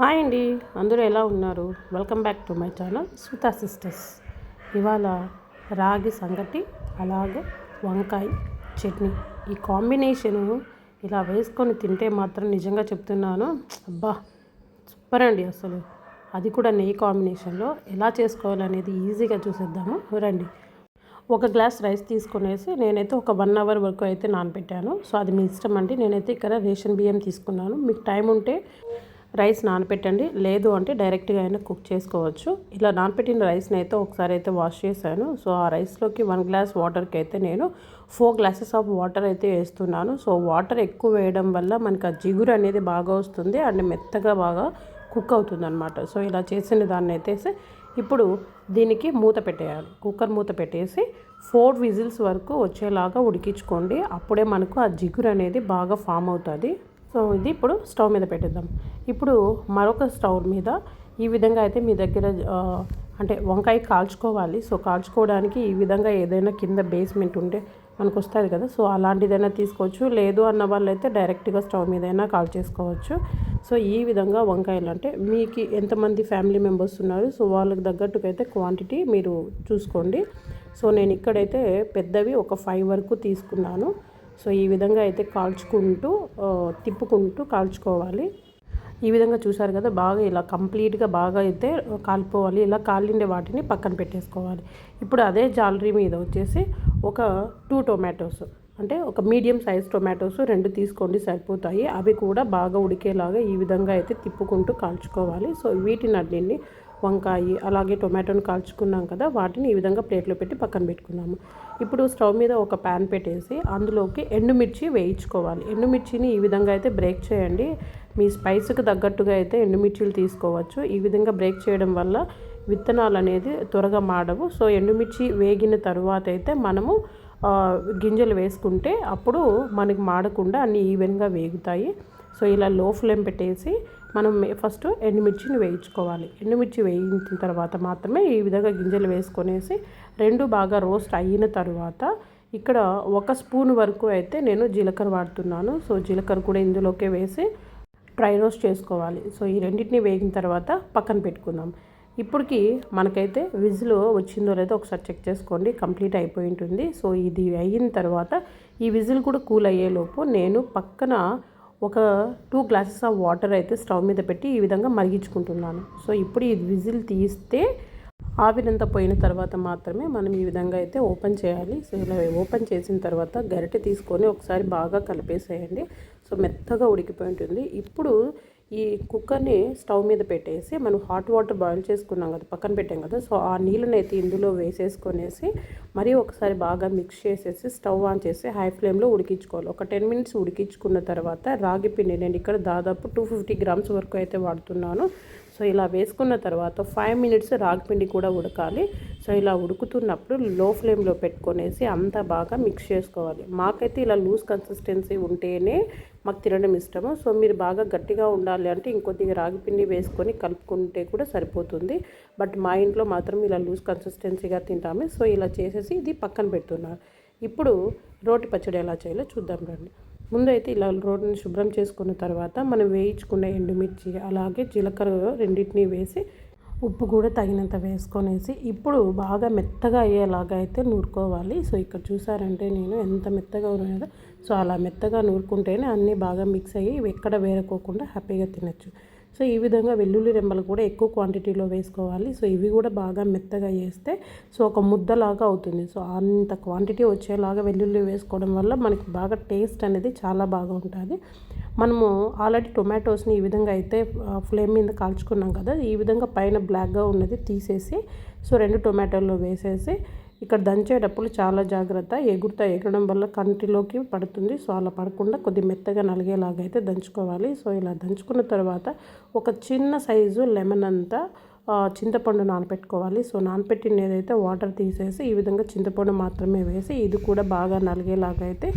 Hi అండి. అందరూ ఎలా ఉన్నారు? Welcome back to my channel Sutha sisters ఇవాళ రాగి సంగటి అలాగే వంకాయ చట్నీ. ఈ కాంబినేషను ఇలా వేసుకొని తింటే మాత్రం నిజంగా చెప్తున్నాను అబ్బా సూపర్ అండి అసలు. అది కూడా నెయ్యి కాంబినేషన్లో. ఎలా చేసుకోవాలనేది ఈజీగా చూసేద్దాము. రండి. ఒక గ్లాస్ రైస్ తీసుకునేసి నేనైతే ఒక వన్ అవర్ వరకు అయితే నానబెట్టాను. సో అది మీ ఇష్టం అండి. నేనైతే ఇక్కడ రేషన్ బియ్యం తీసుకున్నాను. మీకు టైం ఉంటే రైస్ నానపెట్టండి. లేదు అంటే డైరెక్ట్గా అయినా కుక్ చేసుకోవచ్చు. ఇలా నానపెట్టిన రైస్ని అయితే ఒకసారి అయితే వాష్ చేశాను. సో ఆ రైస్లోకి వన్ గ్లాస్ వాటర్కి అయితే నేను ఫోర్ గ్లాసెస్ ఆఫ్ వాటర్ అయితే వేస్తున్నాను. సో వాటర్ ఎక్కువ వేయడం వల్ల మనకి ఆ జిగురు అనేది బాగా వస్తుంది అండ్ మెత్తగా బాగా కుక్ అవుతుంది అనమాట సో ఇలా చేసిన దాన్ని అయితే ఇప్పుడు దీనికి మూత పెట్టేయాలి. కుక్కర్ మూత పెట్టేసి ఫోర్ విజిల్స్ వరకు వచ్చేలాగా ఉడికించుకోండి. అప్పుడే మనకు ఆ జిగురు అనేది బాగా ఫామ్ అవుతుంది. సో ఇది ఇప్పుడు స్టవ్ మీద పెట్టేద్దాం. ఇప్పుడు మరొక స్టవ్ మీద ఈ విధంగా అయితే మీ దగ్గర అంటే వంకాయ కాల్చుకోవాలి. సో కాల్చుకోవడానికి ఈ విధంగా ఏదైనా కింద బేస్మెంట్ ఉంటే మనకు వస్తుంది కదా. సో అలాంటిదైనా తీసుకోవచ్చు. లేదు అన్న వాళ్ళు అయితే డైరెక్ట్గా స్టవ్ మీద అయినా కాల్ చేసుకోవచ్చు. సో ఈ విధంగా వంకాయలు అంటే మీకు ఎంతమంది ఫ్యామిలీ మెంబర్స్ ఉన్నారు? సో వాళ్ళకి తగ్గట్టుకైతే అయితే క్వాంటిటీ మీరు చూసుకోండి. సో నేను ఇక్కడైతే పెద్దవి ఒక ఫైవ్ వరకు తీసుకున్నాను. సో ఈ విధంగా అయితే కాల్చుకుంటూ తిప్పుకుంటూ కాల్చుకోవాలి. ఈ విధంగా చూసారు కదా బాగా ఇలా కంప్లీట్గా బాగా అయితే కాలిపోవాలి. ఇలా కాలిండే వాటిని పక్కన పెట్టేసుకోవాలి. ఇప్పుడు అదే జాలరీ మీద వచ్చేసి ఒక టూ టొమాటోస్ అంటే ఒక మీడియం సైజ్ టొమాటోస్ రెండు తీసుకోండి సరిపోతాయి. అవి కూడా బాగా ఉడికేలాగా ఈ విధంగా అయితే తిప్పుకుంటూ కాల్చుకోవాలి. సో వీటిని అన్నింటిని వంకాయ అలాగే టొమాటోని కాల్చుకున్నాం కదా వాటిని ఈ విధంగా ప్లేట్లో పెట్టి పక్కన పెట్టుకున్నాము. ఇప్పుడు స్టవ్ మీద ఒక ప్యాన్ పెట్టేసి అందులోకి ఎండుమిర్చి వేయించుకోవాలి. ఎండుమిర్చిని ఈ విధంగా అయితే బ్రేక్ చేయండి. మీ స్పైస్కి తగ్గట్టుగా అయితే ఎండుమిర్చిలు తీసుకోవచ్చు. ఈ విధంగా బ్రేక్ చేయడం వల్ల విత్తనాలు అనేది త్వరగా మాడవు. సో ఎండుమిర్చి వేగిన తర్వాత అయితే మనము గింజలు వేసుకుంటే అప్పుడు మనకి మాడకుండా అన్ని ఈవెన్గా వేగుతాయి. సో ఇలా లో ఫ్లేమ్ పెట్టేసి మనం ఫస్ట్ ఎండుమిర్చిని వేయించుకోవాలి. ఎండుమిర్చి వేయించిన తర్వాత మాత్రమే ఈ విధంగా గింజలు వేసుకొనేసి రెండు బాగా రోస్ట్ అయిన తర్వాత ఇక్కడ ఒక స్పూన్ వరకు అయితే నేను జీలకర్ర వాడుతున్నాను. సో జీలకర్ర కూడా ఇందులోకే వేసి డ్రై రోస్ట్ చేసుకోవాలి. సో ఈ రెండింటిని వేగిన తర్వాత పక్కన పెట్టుకుందాం. ఇప్పటికి మనకైతే విజిల్ వచ్చిందో లేదో ఒకసారి చెక్ చేసుకోండి. కంప్లీట్ అయిపోయి ఉంటుంది. సో ఇది అయిన తర్వాత ఈ విజిల్ కూడా కూల్ అయ్యేలోపు నేను పక్కన ఒక టూ గ్లాసెస్ ఆఫ్ వాటర్ అయితే స్టవ్ మీద పెట్టి ఈ విధంగా మరిగించుకుంటున్నాను. సో ఇప్పుడు ఈ విజిల్ తీస్తే ఆవిరంతా పోయిన తర్వాత మాత్రమే మనం ఈ విధంగా అయితే ఓపెన్ చేయాలి. సో ఇలా ఓపెన్ చేసిన తర్వాత గరిటె తీసుకొని ఒకసారి బాగా కలిపేసేయండి. సో మెత్తగా ఉడికిపోయి ఉంటుంది. ఇప్పుడు ఈ కుక్కర్ని స్టవ్ మీద పెట్టేసి మనం హాట్ వాటర్ బాయిల్ చేసుకున్నాం కదా పక్కన పెట్టాం కదా సో ఆ నీళ్ళని అయితే ఇందులో వేసేసుకొనేసి మరీ ఒకసారి బాగా మిక్స్ చేసేసి స్టవ్ ఆన్ చేసి హై ఫ్లేమ్లో ఉడికించుకోవాలి. ఒక టెన్ మినిట్స్ ఉడికించుకున్న తర్వాత రాగి పిండి నేను ఇక్కడ దాదాపు టూ ఫిఫ్టీ గ్రామ్స్ వరకు అయితే వాడుతున్నాను. సో ఇలా వేసుకున్న తర్వాత ఫైవ్ మినిట్స్ రాగిపిండి కూడా ఉడకాలి. సో ఇలా ఉడుకుతున్నప్పుడు లో ఫ్లేమ్లో పెట్టుకొనేసి అంతా బాగా మిక్స్ చేసుకోవాలి. మాకైతే ఇలా లూజ్ కన్సిస్టెన్సీ ఉంటేనే మాకు తినడం ఇష్టము. సో మీరు బాగా గట్టిగా ఉండాలి అంటే ఇంకొద్దిగా రాగిపిండి వేసుకొని కలుపుకుంటే కూడా సరిపోతుంది. బట్ మా ఇంట్లో మాత్రం ఇలా లూజ్ కన్సిస్టెన్సీగా తింటాము. సో ఇలా చేసేసి ఇది పక్కన పెడుతున్నారు ఇప్పుడు రోటి పచ్చడి ఎలా చేయాలో చూద్దాం రండి. ముందైతే ఇలా రోడ్ని శుభ్రం చేసుకున్న తర్వాత మనం వేయించుకున్న ఎండుమిర్చి అలాగే జీలకర్ర రెండింటినీ వేసి ఉప్పు కూడా తగినంత వేసుకొనేసి ఇప్పుడు బాగా మెత్తగా అయ్యేలాగా అయితే నూరుకోవాలి. సో ఇక్కడ చూసారంటే నేను ఎంత మెత్తగా ఉన్నాయో సో అలా మెత్తగా నూరుకుంటేనే అన్నీ బాగా మిక్స్ అయ్యి ఎక్కడ వేరకోకుండా హ్యాపీగా తినచ్చు. సో ఈ విధంగా వెల్లుల్లి రెంబలు కూడా ఎక్కువ క్వాంటిటీలో వేసుకోవాలి. సో ఇవి కూడా బాగా మెత్తగా వేస్తే సో ఒక ముద్దలాగా అవుతుంది. సో అంత క్వాంటిటీ వచ్చేలాగా వెల్లుల్లి వేసుకోవడం వల్ల మనకి బాగా టేస్ట్ అనేది చాలా బాగా ఉంటుంది. మనము ఆల్రెడీ టొమాటోస్ని ఈ విధంగా అయితే ఫ్లేమ్ మీద కాల్చుకున్నాం కదా ఈ విధంగా పైన బ్లాక్గా ఉన్నది తీసేసి సో రెండు టొమాటోలు వేసేసి ఇక్కడ దంచేటప్పుడు చాలా జాగ్రత్త. ఎగురుతా ఎగరడం వల్ల కంటిలోకి పడుతుంది. సో అలా పడకుండా కొద్ది మెత్తగా నలిగేలాగా అయితే దంచుకోవాలి. సో ఇలా దంచుకున్న తర్వాత ఒక చిన్న సైజు లెమన్ అంతా చింతపండు నానపెట్టుకోవాలి. సో నానపెట్టిన ఏదైతే వాటర్ తీసేసి ఈ విధంగా చింతపండు మాత్రమే వేసి ఇది కూడా బాగా నలిగేలాగా అయితే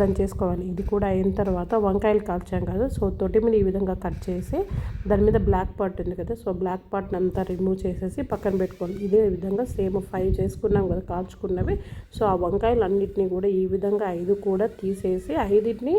దంచేసుకోవాలి ఇది కూడా అయిన తర్వాత వంకాయలు కాల్చాం కదా సో తొట్టి మీద ఈ విధంగా కట్ చేసి దాని మీద బ్లాక్ పార్ట్ ఉంది కదా సో బ్లాక్ పార్ట్ని అంతా రిమూవ్ చేసేసి పక్కన పెట్టుకోవాలి. ఇదే విధంగా సేమ్ ఫ్రై చేసుకున్నాం కదా కాల్చుకున్నవి. సో ఆ వంకాయలు అన్నిటినీ కూడా ఈ విధంగా ఐదు కూడా తీసేసి ఐదుటిని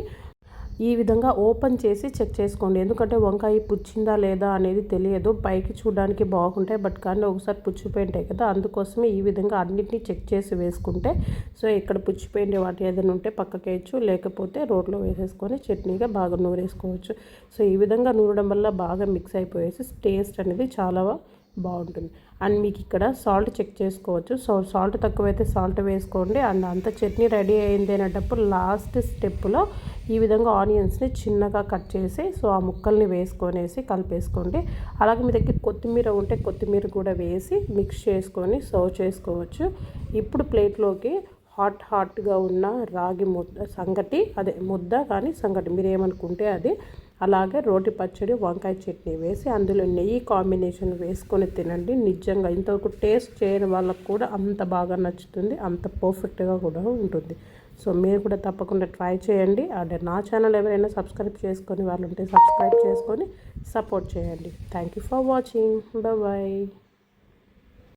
ఈ విధంగా ఓపెన్ చేసి చెక్ చేసుకోండి. ఎందుకంటే వంకాయ పుచ్చిందా లేదా అనేది తెలియదు. పైకి చూడడానికి బాగుంటాయి. బట్ కానీ ఒకసారి పుచ్చిపోయి ఉంటాయి కదా. అందుకోసమే ఈ విధంగా అన్నింటినీ చెక్ చేసి వేసుకుంటే సో ఇక్కడ పుచ్చిపోయిన వాటి ఏదైనా ఉంటే పక్కకేయచ్చు లేకపోతే రోడ్లో వేసేసుకొని చట్నీగా బాగా నూరేసుకోవచ్చు. సో ఈ విధంగా నూరడం వల్ల బాగా మిక్స్ అయిపోయేసి టేస్ట్ అనేది చాలా బాగుంటుంది. అండ్ మీకు ఇక్కడ సాల్ట్ చెక్ చేసుకోవచ్చు. సో సాల్ట్ తక్కువైతే సాల్ట్ వేసుకోండి. అండ్ అంత చట్నీ రెడీ అయింది అనేటప్పుడు లాస్ట్ స్టెప్లో ఈ విధంగా ఆనియన్స్ని చిన్నగా కట్ చేసి సో ఆ ముక్కల్ని వేసుకొనేసి కలిపేసుకోండి. అలాగే మీ దగ్గర కొత్తిమీర ఉంటే కొత్తిమీర కూడా వేసి మిక్స్ చేసుకొని సర్వ్ చేసుకోవచ్చు. ఇప్పుడు ప్లేట్లోకి హాట్ హాట్గా ఉన్న రాగి ముద్ద సంగటి అదే ముద్ద కానీ సంగటి మీరు ఏమనుకుంటే అది అలాగే రోటి పచ్చడి వంకాయ చట్నీ వేసి అందులో నెయ్యి కాంబినేషన్ వేసుకొని తినండి. నిజంగా ఇంతవరకు టేస్ట్ చేయని వాళ్ళకు కూడా అంత బాగా నచ్చుతుంది అంత పర్ఫెక్ట్గా కూడా ఉంటుంది. సో మీరు కూడా తప్పకుండా ట్రై చేయండి. అంటే నా ఛానల్ ఎవరైనా సబ్స్క్రైబ్ చేసుకొని వాళ్ళు ఉంటే సబ్స్క్రైబ్ చేసుకొని సపోర్ట్ చేయండి. Thank you for watching. Bye.